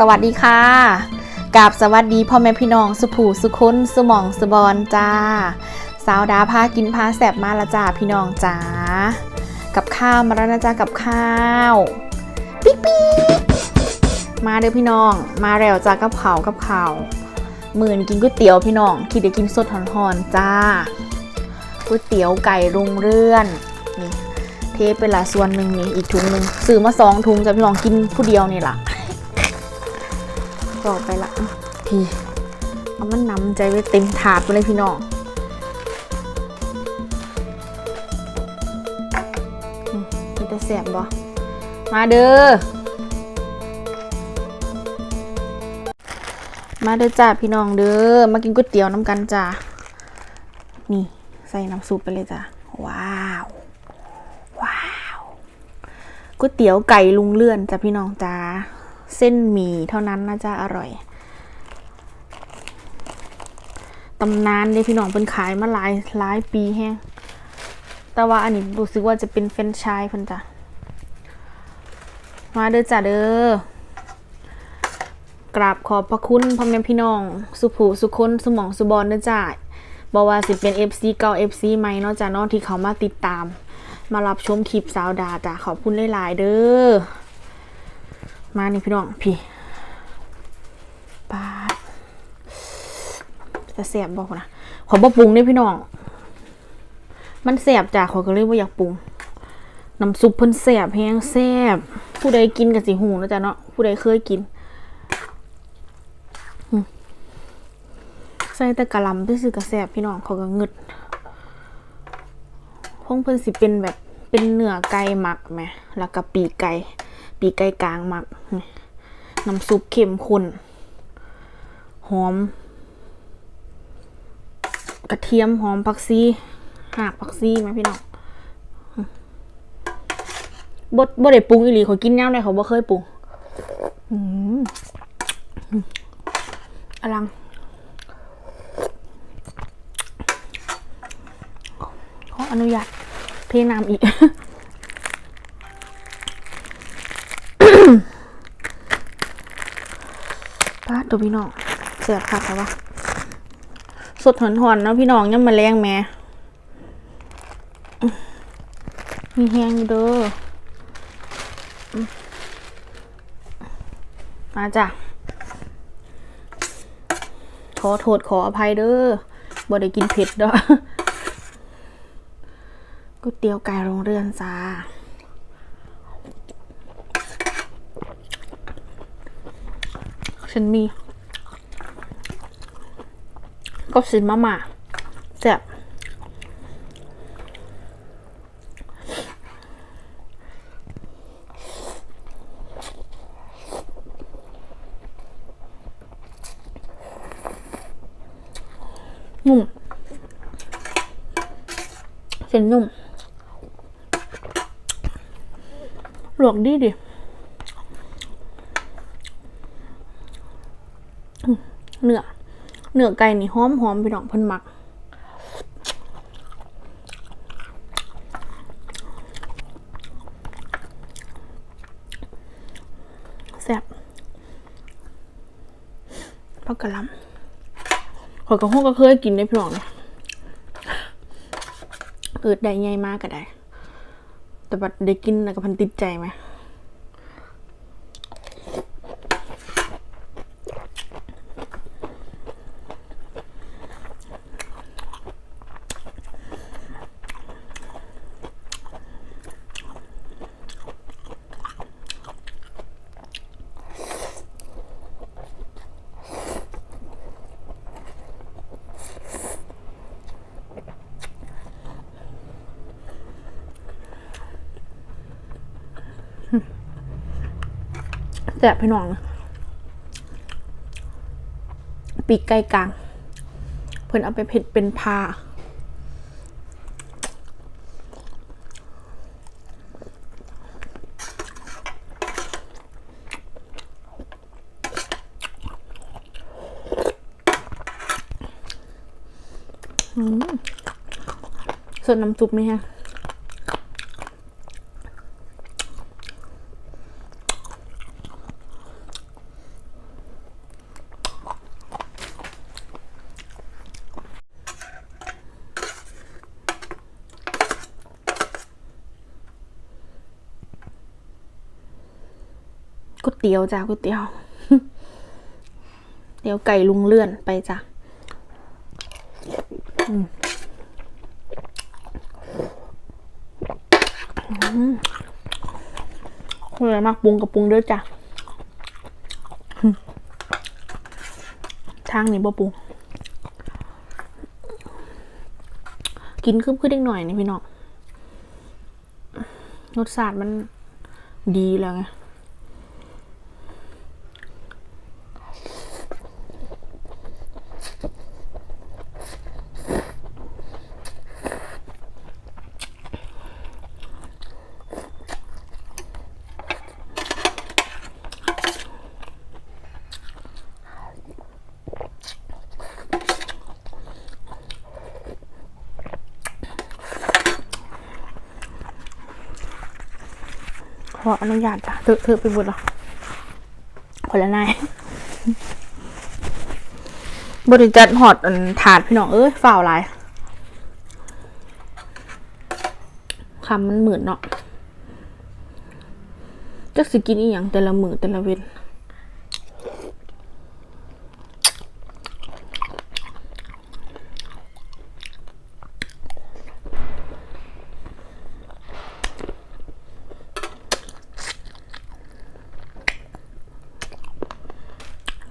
สวัสดีค่ะกราบสวัสดีพ่อแม่พี่น้องสุผูสุคนสุหมองสุบอนจ้า สาวดาพากินพาแสบมาละจ้าพี่น้องจ้ากับข้าวมาแล้วนะจ้ากับข้าวปิ๊กปิ๊กมาเด้อพี่น้อง มาแล้วจ้ากับเขาวกับเขาวหมื่นกินก๋วยเตี๋ยวพี่น้องคิดจะกินสดหอนๆจ้าก๋วยเตี๋ยวไก่รุงเรือนนี่เทปเป็นละส่วนหนึ่งนี่อีกถุงหนึ่งซื้อมาสองถุงจ้าพี่น้องกินผู้เดียวนี่ล่ะ ต่อไปละพี่เอามันนำใจไว้เต็มถาดไปเลยพี่น้องมมันจะแสบบ่มาเด้อ มาเด้อจ้าพี่น้องเด้อ มากินก๋วยเตี๋ยวน้ำกันจ้า นี่ใส่น้ำซุปไปเลยจ้าว้าว ว้าว ก๋วยเตี๋ยวไก่ลุงเลื่อนจ้าพี่น้องจ้า เส้นหมี่เท่านั้นน่าจะอร่อยตำนานเลยพี่น้องเป็นขายมาหลายหลายปีแฮงแต่ว่าอันนี้รู้สึกว่าจะเป็นเฟรนช์ชายเพิ่นจ้ะมาเด้อจ้ะเด้อกราบขอบพระคุณพ่อแม่พี่น้อง สุผูสุคนสมองสุบอลเด้อจ้ะบอกว่าสิเป็น FC เก่า FC ใหม่เนาะจ้ะเนาะที่เขามาติดตาม มารับชมคลิปสาวดาจ้ะขอบคุณหลายๆเด้อ มานี่พี่น้องพี่ปาจะแสบบอกนะขอบ่ปรุงนี่พี่น้อง มันแสบจ้ะขอก็เลยว่าอยากปรุงน้ำซุปเพิ่นแสบแห้งแสบผู้ใดกินกับสิหูนะจ๊ะเนาะผู้ใดเคยกินใส่แต่กะหล่ำที่ซื้อกระแสบพี่น้องเขาก็งึดพงเพิ่นสิเป็นแบบเป็นเนื้อไก่หมักไหมแล้วก็ปีไก่ ปีกไก่กลางหมักน้ำซุปเข้มข้นหอม กระเทียมหอมผักซีหากผักซีไหมพี่น้องบดบดได้ปรุงอีหลีเขากินแนวไหนเขาบ่เคยปรุงอืมอืมอลังขออนุญาตเทน้ำอีก ป้าตัวพี่น้องเสียบคักแล้ววะสดหอนๆเนาะพี่น้องยังมาแรงแม่มีแหงอยู่เด้อมมาจ้ะขอโทษขออภัยเด้อบ่ได้กินเผ็ดเด้อก๋วยเตี๋ยวไก่โรงเรือนจ้า นมีก็สินมาม่าแซ่บนุ่มเส้นนุ่ม หลวกดีดิอืม เนื้อเนื้อไก่นี่หอมหอมพี่น้องเพิ่นมักแซ่บพักกะหลำขอยกับห้องก็เคยกินได้พี่น้องเนี่ยเกิดได้ไงมากก็ได้ แต่บัดได้กินแล้วก็พันติดใจไหม แซ่บพี่น้อง ปีกไก่กลาง เพิ่นเอาไปเผ็ดเป็นพาส่วนน้ำซุปนี่ฮะ ก๋วยเตี๋ยวจ้าก๋วยเตี๋ยวเตี๋ยวไก่ลุงเลื่อนไปจ้ะอืมอืมเลยมากปรุงกับปรุงด้อจ้ะทางนี้บ่ปรุง กินคืบขึ้นเล็กหน่อยนี่พี่น้องรสชาติมันดีแล้วไง ขออนุญาตจ้ะเธอเธอไปหมดแล้วคนละนายบริจัดหอดอันถาดพี่น้องเอ้ยฝ่าวหลายคำมันหมื่นเนาะจักสิกินอีหยังแต่ละมือแต่ละเว้น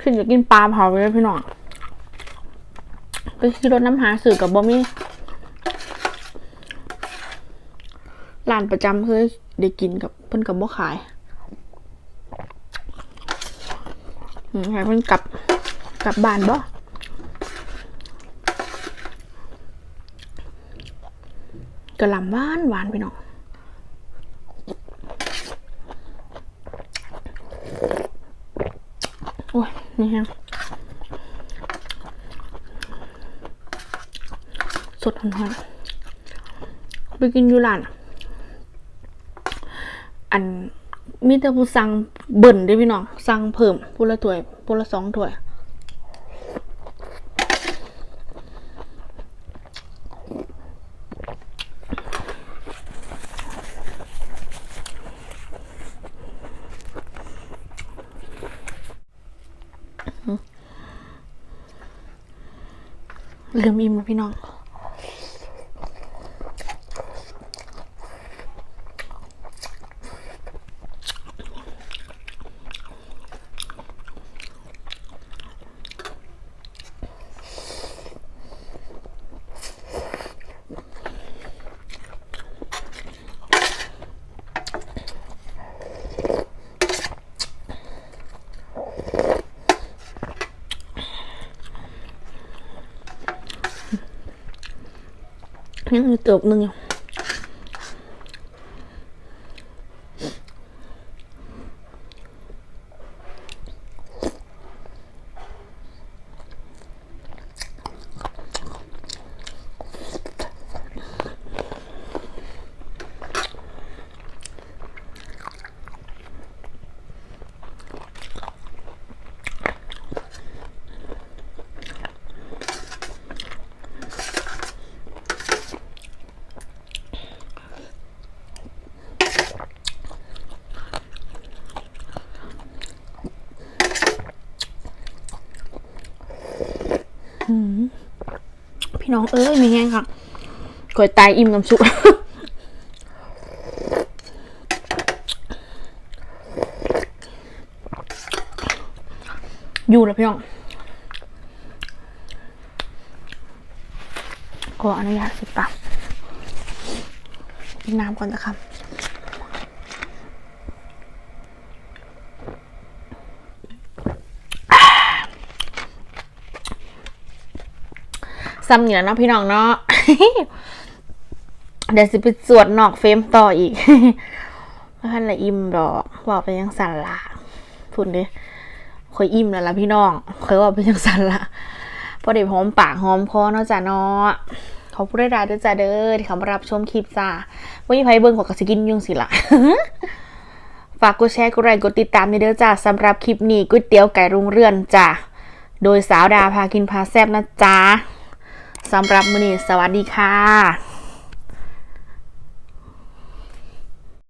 ขึ้นจะกินปลาเผาไปเลยพี่น้องไปขี่รถน้ำหาสื่อกับบอมี่ร้านประจำเคยได้กินกับเพิ่นกับบ่ขายอืมให้เพิ่นกลับกลับบ้านบ่กระล่ำหวานหวานพี่น้อง อ้ยนี่ฮะสดหอนๆไปกินอยู่ร้านอันมีแต่ผู้สั่งเบิ่นเด้อพี่น้องสั่งเพิ่มผู้ละถ้วยผู้ละสองถ้วย ลืมอิ่มแล้วพี่น้อง ยังมีเติบหนึ่งอยู่ พี่น้องเอ้ยมีแห้งค่ะก๋วยตายอิ่มน้ำซุปอยู่แล้วพี่น้อง ขออนุญาตสิปากกินน้ำก่อนนะครับ ซ้ำอยู่แล้วเนาะพี่น้องเนาะเดี๋ยวสิไปสวดนอกเฟมต่ออีกพราะท่านละอิ่มดอกบอกไปยังสันละพูดดิคอยอิ่มแล้วล่ะพี่น้องเคยว่าไปยังสันละพอเดี๋ยวหอมปากหอมคอเนาะจ้ะเนาะขอบคุณได้ด้วยจ้าเด้อที่เขามารับชมคลิปจ้าวันนี้ไพเบิ้งขอกระสกินยุ่งสิละฝากกดแชร์กดไลค์กดติดตามในเด้อจ้าสำหรับคลิปนี้ก๋วยเตี๋ยวไก่รุงเรือนจ้าโดยสาวดาพากินพาแซบนะจ้า สำหรับมื้อนี้สวัสดีค่ะ